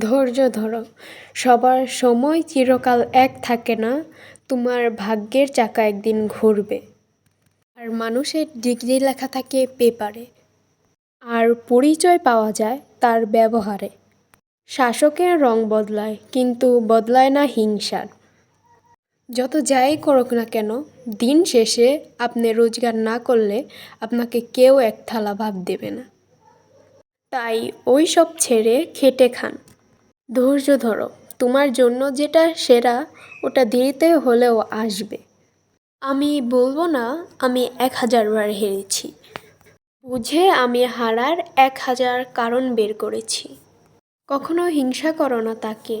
ধৈর্য ধরো। সবার সময় চিরকাল এক থাকে না, তোমার ভাগ্যের চাকা একদিন ঘুরবে। আর মানুষের ডিগ্রি লেখা থাকে পেপারে। আর পরিচয় পাওয়া যায় তার ব্যবহারে। শাসকের রং বদলায়, কিন্তু বদলায় না হিংসার। যত যাই করুক না কেন, দিন শেষে আপনি রোজগার না করলে আপনাকে কেউ এক থালা ভাত দেবে না। তাই ওই সব ছেড়ে খেটে খান। ধৈর্য ধরো, তোমার জন্য যেটা সেরা, ওটা দেরিতে হলেও আসবে। আমি বলব না, আমি এক হাজার বার হেরেছি। বুঝে আমি হারার এক হাজার কারণ বের করেছি। কখনো হিংসা করো না তাকে,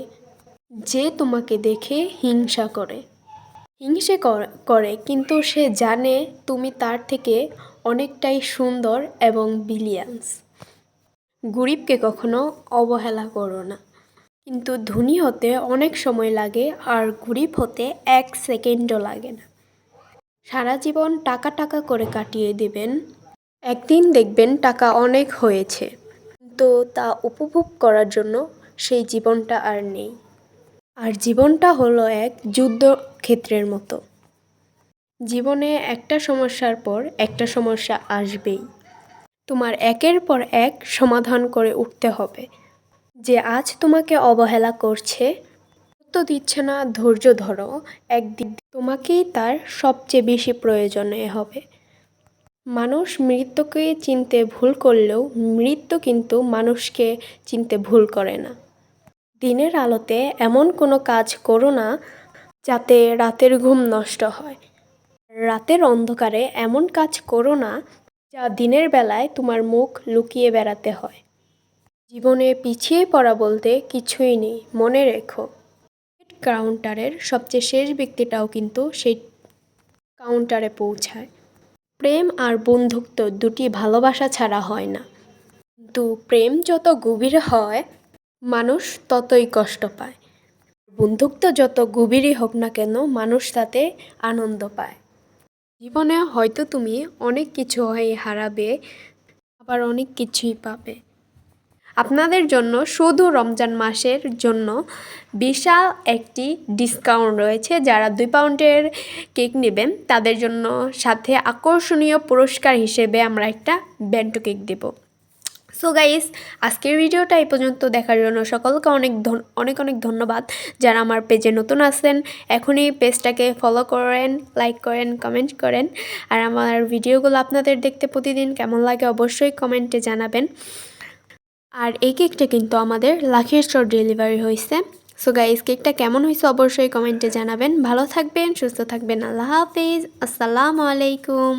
যে তোমাকে দেখে হিংসা করে। হিংসে করে কিন্তু সে জানে তুমি তার থেকে অনেকটাই সুন্দর এবং বিলিয়ান্স গরিবকে কখনো অবহেলা করো না। কিন্তু ধনী হতে অনেক সময় লাগে আর গরিব হতে এক সেকেন্ডও লাগে না। সারা জীবন টাকা টাকা করে কাটিয়ে দেবেন। একদিন দেখবেন টাকা অনেক হয়েছে। কিন্তু তা উপভোগ করার জন্য সেই জীবনটা আর নেই। আর জীবনটা হলো এক যুদ্ধক্ষেত্রের মতো। জীবনে একটা সমস্যার পর একটা সমস্যা আসবেই। তোমার একের পর এক সমাধান করে উঠতে হবে। যে আজ তোমাকে অবহেলা করছে তো দিচ্ছে না, ধৈর্য ধরো। একদিন তোমাকেই তার সবচেয়ে বেশি প্রয়োজনে হবে। মানুষ মৃত্যুকে চিনতে ভুল করলেও মৃত্যু কিন্তু মানুষকে চিনতে ভুল করে না। দিনের আলোতে এমন কোনো কাজ করো না যাতে রাতের ঘুম নষ্ট হয়। রাতের অন্ধকারে এমন কাজ করো না যা দিনের বেলায় তোমার মুখ লুকিয়ে বেড়াতে হয়। জীবনে পিছিয়ে পড়া বলতে কিছুই নেই, মনে রেখো। কাউন্টারের সবচেয়ে শেষ ব্যক্তিটাও কিন্তু সেই কাউন্টারে পৌঁছায়। প্রেম আর বন্ধুত্ব দুটি ভালোবাসা ছাড়া হয় না। কিন্তু প্রেম যত গভীর হয়, মানুষ ততই কষ্ট পায়। বন্ধুত্ব যত গভীরই হোক না কেন, মানুষ তাতে আনন্দ পায়। জীবনে হয়তো তুমি অনেক কিছু হয়ে হারাবে, আবার অনেক কিছুই পাবে। আপনাদের জন্য শুধু রমজান মাসের জন্য বিশাল একটি ডিসকাউন্ট রয়েছে। যারা দুই পাউন্ডের কেক নেবেন, তাদের জন্য সাথে আকর্ষণীয় পুরস্কার হিসেবে আমরা একটা ব্যান্টো কেক দেবো। সো গাইস আজকের ভিডিওটা এই পর্যন্ত। দেখার জন্য সকলকে অনেক অনেক অনেক ধন্যবাদ। যারা আমার পেজে নতুন আছেন এখনই পেজটাকে ফলো করেন লাইক করেন কমেন্ট করেন। আর আমার ভিডিওগুলো আপনাদের দেখতে প্রতিদিন কেমন লাগে অবশ্যই কমেন্টে জানাবেন। আর এই কেকটা কিন্তু আমাদের লাখের স্টোর ডেলিভারি হয়েছে। সো গাইস কেকটা কেমন হয়েছে অবশ্যই কমেন্টে জানাবেন। ভালো থাকবেন, সুস্থ থাকবেন। আল্লাহ হাফিজ। আসসালামু আলাইকুম।